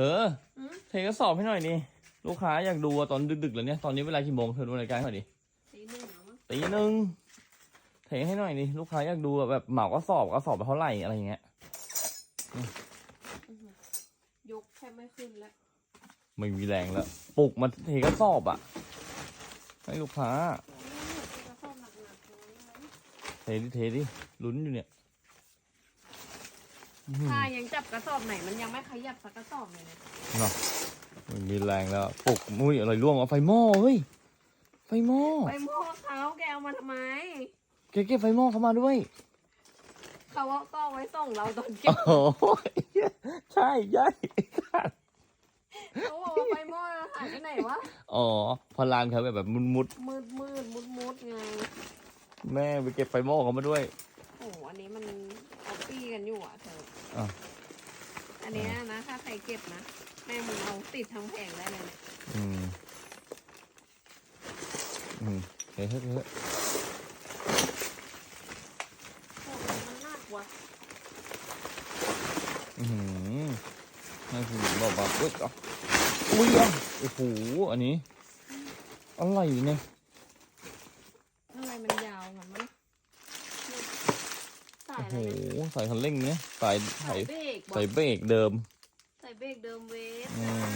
ธออืมเทกระสอบให้หน่อยดิลูกค้าอยากดูอะตอนดึกๆแล้วเนี่ยตอนนี้เวลากี่โมงเธอดูนาฬิกาให้หน่อยดิตีหนึ่งแล้วมั้งตีหนึ่งเทให้หน่อยดิลูกค้าอยากดูอะแบบเหมากระสอบกระสอบไปเท่าไหร่อะไรอย่างเงี้ยอื้อหือยกแทบไม่ขึ้นแล้วไม่มีแรงแล้วปลุกมาเทกระสอบอะให้ลูกค้าโอ้ยกระสอบหนักๆเลยเทดิเทดิลุ้นอยู่เนี่ยอื้อหือ ถ้ายังจับกระสอบไหนมันยังไม่ขยับสักกระสอบเลยนะเนาะไม่มีแรงแล้วปลุกมุ้ยอะไรร่วงวะไฟหม้อเฮ้ยไฟหม้อไปโม่เขาแกเอามาทำไม แกเก็บไฟหม้อเข้ามาด้วยเขาว่าก็เอาไว้ส่งเราตอนเก็บโอ้โหใช่ใช่เขาบอกว่าไปโม่หายไปไหนวะ อ๋อพอลานเขาแบบแบบมุดมุดมืดมืดมุดมุดไง ๆแม่ไปเก็บไฟหม้อเขามาด้วย โอ้โหอันนี้มันเอาปี้กันอยู่อะเธ ออะอันเนี้ยนะถ้าใครเก็บนะแม่มึงเอาติดทั้งแผงได้เลยเนี่ยอืม อืมเฮ้ยเฮ้ยเฮ้ยโอ้โหมันน่ากลัวอืมนั่นคือบอกว่าอุ้ยอะอุ้ยอะโอ้โห อันนี้ อะไรเนี่ย อะไรมันยาวกันมั้ง สายโอ้อะโหไรเนี่ยใส่คันเร่งเนี่ยใส่สาใส่ยเบรกบอกใส่เบรกเดิมใส่เบรกเดิมเวฟอืม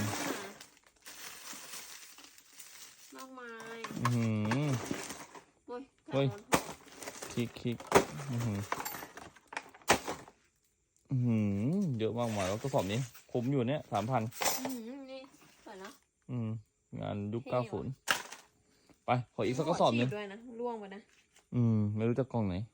มากมายอืมโอ้ยเฮ้ยแถวนั้นคลิกคลิกอือหืออือหือเยอะมากมายแล้วกระสอบนี้คุ้มอยู่เนี่ยสามพันอื้อหือนี่สวยนะ อืม งานยุคเท่เก้าว่ะศูนย์ไป ขออีกสักกระสอบหนึงฉีด้วยนะล่วงไปนะ อืม ไม่รู้จะกล่องไหนอื้อ